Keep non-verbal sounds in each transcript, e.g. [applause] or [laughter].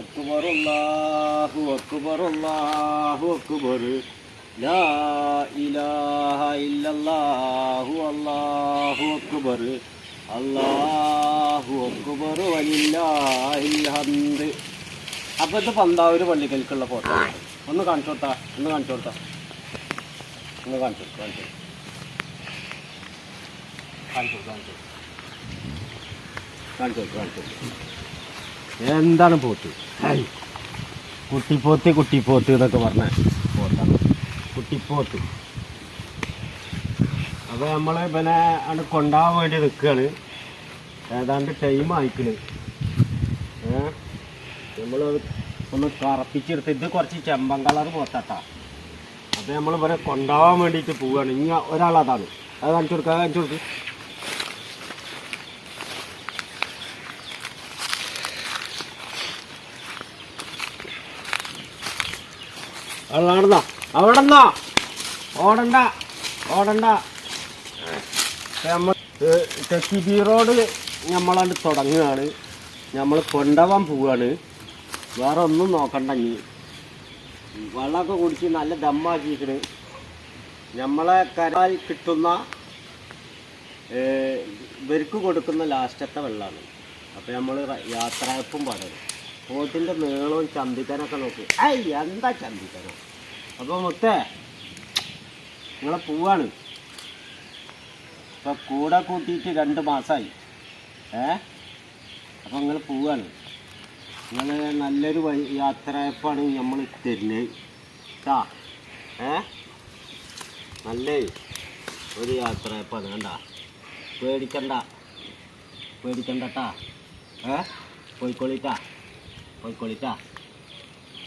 അക്ബർ അല്ലാഹു അക്ബർ അല്ലാഹു അക്ബർ. ലാ ഇലാഹ ഇല്ലല്ലാഹു അല്ലാഹു അക്ബർ. അല്ലാഹു അപ്പോൾ ഇത് പന്താവൂർ പള്ളിക്കൽക്കുള്ള ഫോട്ടോ ഒന്ന് കാണിച്ചു കൊടുത്താ ഒന്ന് കാണിച്ചു കൊടുത്താ. ഒന്ന് കാണിച്ചു കാണിച്ചു കാണിച്ചോ കാണിച്ചു കാണിച്ചു കാണിച്ചു. എന്താണ് പോത്ത്. കുട്ടിപ്പോത്ത് കുട്ടിപ്പോത്ത് എന്നൊക്കെ പറഞ്ഞ പോത്താണ്. കുട്ടിപ്പോത്ത്. അപ്പോൾ നമ്മൾ പിന്നെ അവിടെ കൊണ്ടാവാൻ വേണ്ടി നിൽക്കുകയാണ് ഏതാണ്ട് ടൈം ആയിക്കണ്. നമ്മൾ ഒന്ന് കറപ്പിച്ചെടുത്ത് ഇത് കുറച്ച് ചെമ്പൻ കളർ പോത്താട്ടാ. അപ്പോൾ നമ്മൾ ഇവരെ കൊണ്ടാവാൻ വേണ്ടിയിട്ട് പോവുകയാണ് ഇനി ഒരാളതാണ്. അത് കാണിച്ചു കൊടുക്കുക കാണിച്ചു കൊടുക്കുക നടന്നോ? അവിടെ ഓടണ്ട ഓടണ്ട. നമ്മൾ ടെക്കി ബി റോഡ് നമ്മളാണ്ട് തുടങ്ങുകയാണ്. നമ്മൾ കൊണ്ടുപോകാൻ പോവുകയാണ്. വേറെ ഒന്നും നോക്കണ്ട ഇനി. വെള്ളമൊക്കെ കുടിച്ച് നല്ല ദമ്മാക്കിയിട്ട് നമ്മളെ കരാൽ കിട്ടുന്ന ഇവർക്ക് കൊടുക്കുന്ന ലാസ്റ്റത്തെ വെള്ളമാണ്. അപ്പോൾ നമ്മൾ യാത്രയപ്പും പാടും. ബോട്ടിന്റെ നീളവും ചന്തിക്കനൊക്കെ നോക്കി. ഐ എന്താ ചന്തിക്കനം? അപ്പോൾ മുത്തേ നിങ്ങളെ പോവാണ്. ഇപ്പം കൂടെ കൂട്ടിയിട്ട് രണ്ട് മാസമായി ഏ? അപ്പോൾ നിങ്ങൾ പോവാണ്. നിങ്ങൾ നല്ലൊരു വഴി യാത്രയപ്പാണ് നമ്മൾ തരുന്നത് കേട്ടാ ഏ? നല്ല ഒരു യാത്രയപ്പാണ്. കണ്ട? പേടിക്കണ്ട. പേടിക്കണ്ടട്ടാ ഏ? പോയിക്കോളിട്ടാ. പോയിക്കോളിട്ടാ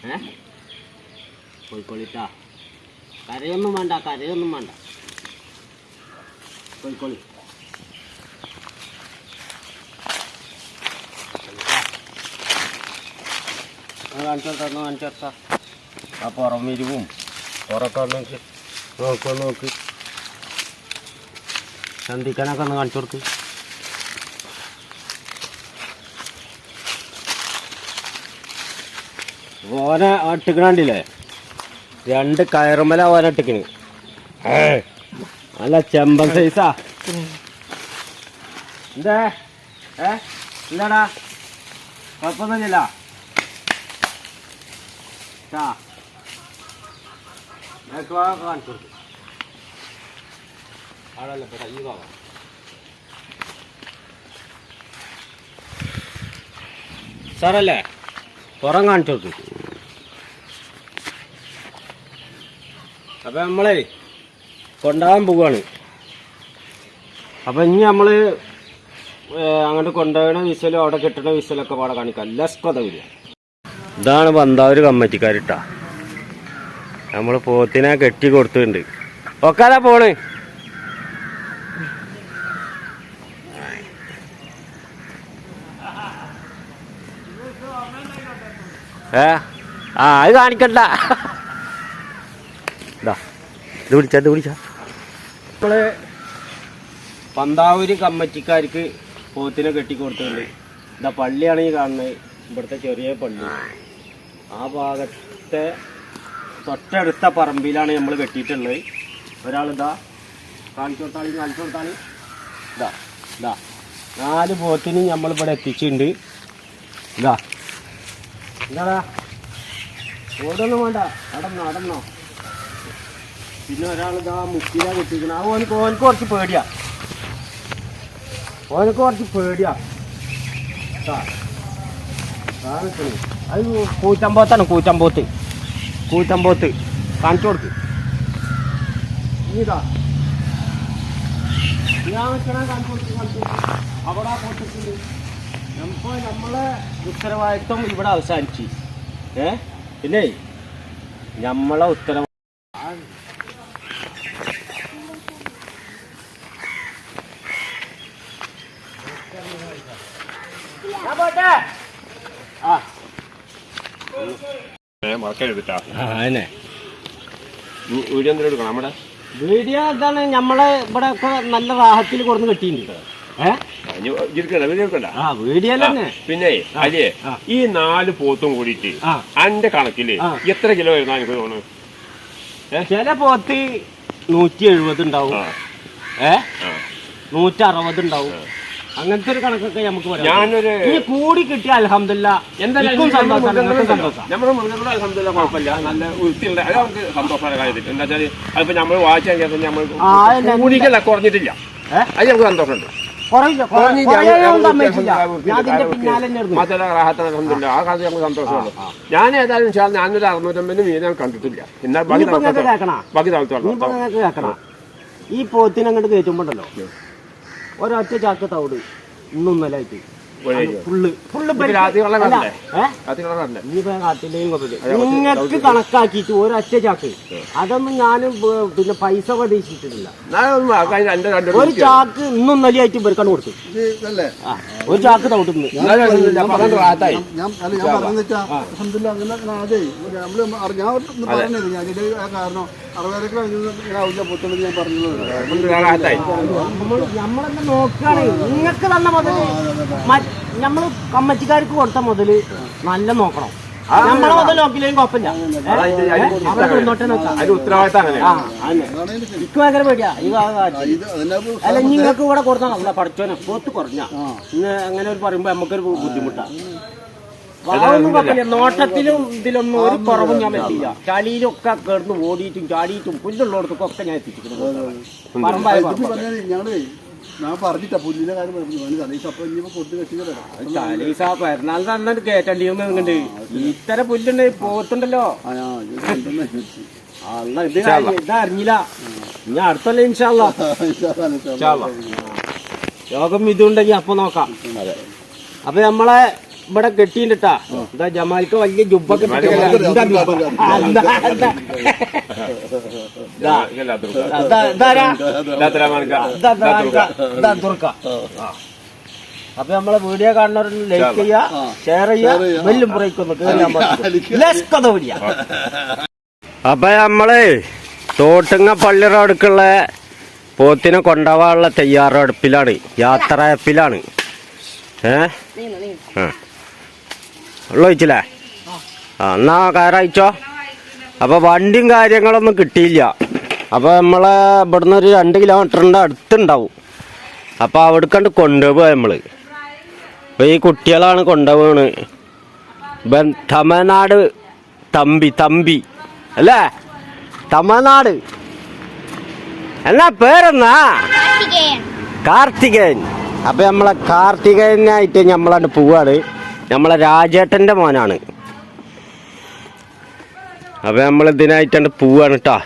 ഏ പോയിക്കോളിട്ടാ കരയൊന്നും വേണ്ട കരയൊന്നും വേണ്ട പോയിക്കോളി കാണിച്ചോട്ടാ കാണിച്ചോട്ടാ ആ പുറമിരിവും പുറമൊക്കെ ഒന്ന് നോക്ക് നോക്ക് ഒന്ന് നോക്ക് ചന്തിക്കാനൊക്കെ ഒന്ന് കാണിച്ചു കൊടുക്ക് ഓനെ ഇട്ടിക്കണില്ലേ രണ്ട് കയറുമ്പല ഓനെ ഇട്ടിക്കണ് അല്ല ചെമ്പൻ സൈസാ എന്തേ? ഏ എന്താടാ? കുഴപ്പമൊന്നുമില്ല കാണിച്ചു സാറല്ലേ? പുറം കാണിച്ചു കൊടുക്ക്. അപ്പം നമ്മളെ കൊണ്ടാകാൻ പോവാണ്. അപ്പം ഇനി നമ്മൾ അങ്ങോട്ട് കൊണ്ടുപോകണ വിസലും അവിടെ കിട്ടണ വിസലൊക്കെ പാടെ കാണിക്കാം. ലസ്കൊത വരിക. ഇതാണ് ബന്ധാവൂർ കമ്മറ്റിക്കാരിട്ടാ. നമ്മൾ പോത്തിനെ കെട്ടി കൊടുത്തിട്ടുണ്ട്. ഒക്കാതാ പോണ്. ഏ? ആ അത് കാണിക്കണ്ട. ഇത് വിളിച്ചാ ഇത് വിളിച്ചാ നമ്മൾ പന്താവൂര് കമ്മറ്റിക്കാർക്ക് പോത്തിനെ കെട്ടിക്കൊടുത്തിട്ടുണ്ട് ഇതാ പള്ളിയാണ് ഈ കാണുന്നത്. ഇവിടുത്തെ ചെറിയ പള്ളി. ആ ഭാഗത്തെ തൊട്ടടുത്ത പറമ്പിലാണ് നമ്മൾ കെട്ടിയിട്ടുള്ളത്. ഒരാളിതാ കാണിച്ചു കൊടുത്താളി കാണിച്ചു കൊടുത്താളി. ഇതാ ഇതാ. നാല് പോത്തിന് നമ്മളിവിടെ എത്തിച്ചിട്ടുണ്ട്. ഇതാ. എന്താടാ? ഓടൊന്നും വേണ്ട. നടന്നോ അടന്നോ പിന്നെ ഒരാളിതാ മുക്കിലാ കെട്ടിക്കണം ആ ഓനക്ക് ഓനക്ക് കുറച്ച് പേടിയാ. ഓനക്ക് കുറച്ച് പേടിയാ. അത് കൂറ്റമ്പോത്താണ് കൂറ്റമ്പോത്ത് കൂറ്റമ്പോത്ത് കാണിച്ചു കൊടുക്ക്. ഇതാ ഞാൻ നിൽക്കണ കാണിച്ചു കൊടുക്ക് കാണിച്ചു. അവിടെ ആ നമുക്ക് നമ്മളെ ഉത്തരവാദിത്വം ഇവിടെ അവസാനിച്ചു. ഏ? പിന്നെ? നമ്മളെ ഉത്തരവാദിത്വം ആ. മറക്കരുതിട്ടാ അതന്നെ. വീഡിയോ എന്തെങ്കിലും എടുക്കണം? നമ്മുടെ? വീഡിയോ എന്താണ് നമ്മളെ ഇവിടെ ഒക്കെ നല്ല റാഹത്തിൽ കൊടുന്ന് കെട്ടിയിട്ടുണ്ട് ഏ? ഇനി വീഡിയോ എടുക്കണ്ട. ആ വീഡിയോ തന്നെ പിന്നെ അല്ലേ ഈ നാല് പോത്തും കൂടിയിട്ട് അന്റെ കണക്കിൽ എത്ര കിലോ വരുന്ന എനിക്ക് തോന്നുന്നു? ചില പോത്ത് നൂറ്റി എഴുപത് ഉണ്ടാവും. ഏ. നൂറ്റി അറുപത് ഉണ്ടാവും. അങ്ങനത്തെ ഒരു കണക്കൊക്കെ നമുക്ക് പറയാം. ഞാനൊരു ഇനി കൂടി കിട്ടിയ അലഹമില്ല എന്തായാലും സന്തോഷം നിങ്ങൾക്കും സന്തോഷം. നമ്മുടെ മൃഗങ്ങളുടെ അലഹമില്ല കുഴപ്പമില്ല. നല്ല വൃത്തിയുള്ള അത് നമുക്ക് സന്തോഷമായ കാര്യത്തിൽ എന്താ വെച്ചാൽ അതിപ്പോ നമ്മൾ വായിച്ചാൽ കേട്ടോ നമ്മൾ ആ. കൂടിക്കല്ല കുറഞ്ഞിട്ടില്ല. ഏ? അത് നമുക്ക് സന്തോഷമുണ്ട്. കുറയില്ല കുറഞ്ഞില്ല. കുറയാനൊന്നും നമുക്ക് സമ്മതിച്ചില്ല. ഞാൻ അതിന്റെ പിന്നാലെ തന്നെ ഇരുന്നു. മാത്രമല്ല റാഹത്താണ് അലഹമില്ല ആ കാലത്ത് നമുക്ക് സന്തോഷമുള്ളൂ ഞാൻ ഏതായാലും വെച്ചാൽ ഞാനൊരു അറുന്നൂറ്റമ്പതിന് മീൻ ഞാൻ കണ്ടിട്ടില്ല. എന്നാൽ ബാക്കി ഇനിയിപ്പോ നിങ്ങൾക്ക് താമസത്തോളം- കേൾക്കണ? ബാക്കി ഇനിയിപ്പോ കേൾക്കണം? ഈ പോത്തിനെ അങ്ങോട്ട് കയറ്റുമ്പോണ്ടല്ലോ ഒരൊറ്റ ചാക്ക് തവിട്. ഇന്നും നിങ്ങൾക്ക് ദൗത്യം. കണക്കാക്കിയിട്ട് ഒരൊറ്റ ചാക്ക്. അതൊന്നും ഞാനും പിന്നെ പൈസ പ്രതീക്ഷിച്ചിട്ടില്ല. ഒരു ചാക്ക് ഇന്നും നലിയായിട്ട് ഇവർക്കാണ് കൊടുത്തു. ഒരു ചാക്ക് തവിട്ടുന്നു ആ. കാരണം ആവില്ല ഞാൻ പറഞ്ഞത്. നമ്മളെന്നെ നോക്കുകയാണെങ്കിൽ നിങ്ങൾക്ക് തന്ന മുതൽ നമ്മൾ കമ്മറ്റിക്കാർക്ക് കൊടുത്ത മുതൽ നല്ല നോക്കണം. നമ്മളെ മുതൽ നോക്കില്ലെങ്കിൽ കുഴപ്പമില്ല? അവിടെ നിന്നോട്ടെ നോക്കാം. അതിന്റെ ഉത്തരവാദിത്തം അങ്ങനെ ആ അതന്നെ. എനിക്ക് ഭയങ്കര പേടിയാ. ഈ ഭാഗം കാട്ടി. ഇത് അതിന്റെ അല്ല നിങ്ങൾക്ക് ഇവിടെ കൊടുത്താൽ നമ്മളെ പഠിച്ചോനെ പോത്ത് കുറഞ്ഞ. ഇന്ന് അങ്ങനെ ഒരു പറയുമ്പോ നമുക്കൊരു ബുദ്ധിമുട്ടാണ് അതൊന്നും കുഴപ്പമില്ല നോട്ടത്തിലും ഇതിലൊന്നും ഒരു കുറവും ഞാൻ പറ്റില്ല ചളിയിലൊക്കെ കിടന്ന് ഓടിയിട്ടും ചാടിയിട്ടും പുല്ലുള്ളടത്തൊക്കെ ഞാൻ എത്തിച്ചിട്ടുണ്ട് പറമ്പായ ഇത് ഞങ്ങൾ ഞാൻ പറഞ്ഞിട്ടാ പുല്ലിന്റെ കാര്യം പറഞ്ഞു പറഞ്ഞു തലീസ് അപ്പൊ ഇനിയിപ്പോ കൊടുത്ത് കെട്ടിക്കല്ലോ ചാലീസ പെരുന്നാൾ തന്നെ കേട്ടണ്ടി നിങ്ങണ്ട് ഇത്തര പുല്ലുണ്ട് പോത്തുണ്ടല്ലോ. ആ ആ, ഇത് കണ്ടെന്നെ. അല്ല ഇത് ഇത് അറിഞ്ഞില്ല. ഇനി അടുത്തല്ല ഇൻഷാല്ലാ. യോഗം ഇതുണ്ടെങ്കിൽ അപ്പൊ നോക്കാം. അപ്പൊ നമ്മളെ ഇവിടെ കെട്ടിട്ടാ എന്താ ജമാലിക്ക് വലിയ ജുബൊക്കെ. അപ്പൊ നമ്മളെ വീഡിയോ കാണുന്നവരും ലൈക്ക് ചെയ്യാ ഷെയർ ചെയ്യാ ബെല്ലും പുറയിക്കൊന്ന് അപ്പൊ നമ്മൾ തോട്ടുങ്ങ പള്ളി റോഡ്ക്കുള്ള പോത്തിനെ കൊണ്ടുപോകാനുള്ള തയ്യാറെടുപ്പിലാണ് യാത്രയപ്പിലാണ്. ഏ? ആ. വെച്ചില്ലേ ആ എന്നാ കയറയച്ചോ? അപ്പൊ വണ്ടിയും കാര്യങ്ങളൊന്നും കിട്ടിയില്ല. അപ്പോൾ നമ്മളെ ഇവിടുന്ന് ഒരു രണ്ട് കിലോമീറ്ററിന്റെ അടുത്തുണ്ടാവും. അപ്പൊ അവിടേക്കണ്ട് കൊണ്ടുപോവുക നമ്മൾ അപ്പൊ ഈ കുട്ടികളാണ് കൊണ്ടുപോകണ് ഇപ്പം തമിഴ്നാട് തമ്പി തമ്പി. അല്ലേ? തമിഴ്നാട്. എന്നാ പേരെന്നാ? കാർത്തികേയൻ. അപ്പം നമ്മളെ കാർത്തികേയനായിട്ട് നമ്മളാണ് പോവാണ്. നമ്മളെ രാജേട്ടന്റെ മോനാണ്. അപ്പം നമ്മൾ ഇതിനായിട്ടാണ് പോവാണ് കേട്ടോ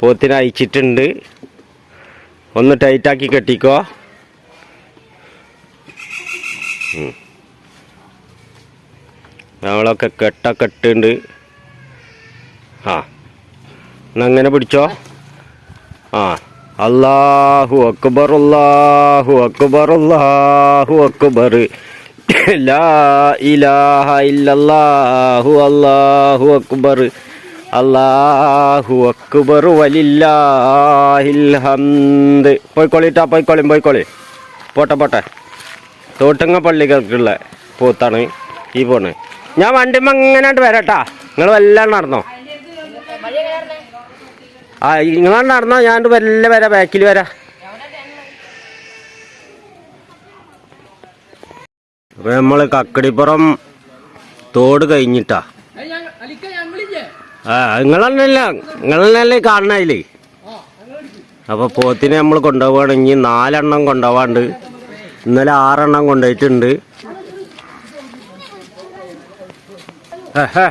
പോത്തിനെ അയച്ചിട്ടുണ്ട്. ഒന്ന് ടൈറ്റാക്കി കെട്ടിക്കോ. നമ്മളൊക്കെ കെട്ട ഇട്ടുണ്ട് ആ. എന്നാ അങ്ങനെ പിടിച്ചോ. ആ. അല്ലാഹു അക്ബർ അല്ലാഹു അക്ബർ അല്ലാഹു അക്ബർ. [laughs] അല്ലാഹു അക്ബർ. അല്ലാഹു അക്ബർ വലില്ലാഹിൽ ഹംദ്. പോയിക്കോളിട്ടാ പോയിക്കോളി പോയിക്കോളി. പോട്ടെ പോട്ടെ. തോട്ടങ്ങ പള്ളികൾക്കുള്ള പോത്താണ് ഈ പോണ്. ഞാൻ വണ്ടിമ്മ അങ്ങനെയായിട്ട് വരട്ടാ. നിങ്ങൾ വല്ലാണ്ട് നടന്നോ. ആ നിങ്ങൾ നടന്നോ ഞാൻ വല്ല വരാ ബാക്കിൽ വരാ. അപ്പൊ നമ്മൾ കക്കടിപ്പുറം തോട് കഴിഞ്ഞിട്ടാ. ആ നിങ്ങളല്ല നിങ്ങളല്ലേ കാണണല്ലേ അപ്പൊ പോത്തിനെ നമ്മൾ കൊണ്ടുപോവാണെങ്കിൽ നാലെണ്ണം കൊണ്ടുപോവാണ്ട്. ഇന്നലെ ആറെണ്ണം കൊണ്ടുപോയിട്ടുണ്ട്. ഏഹ്.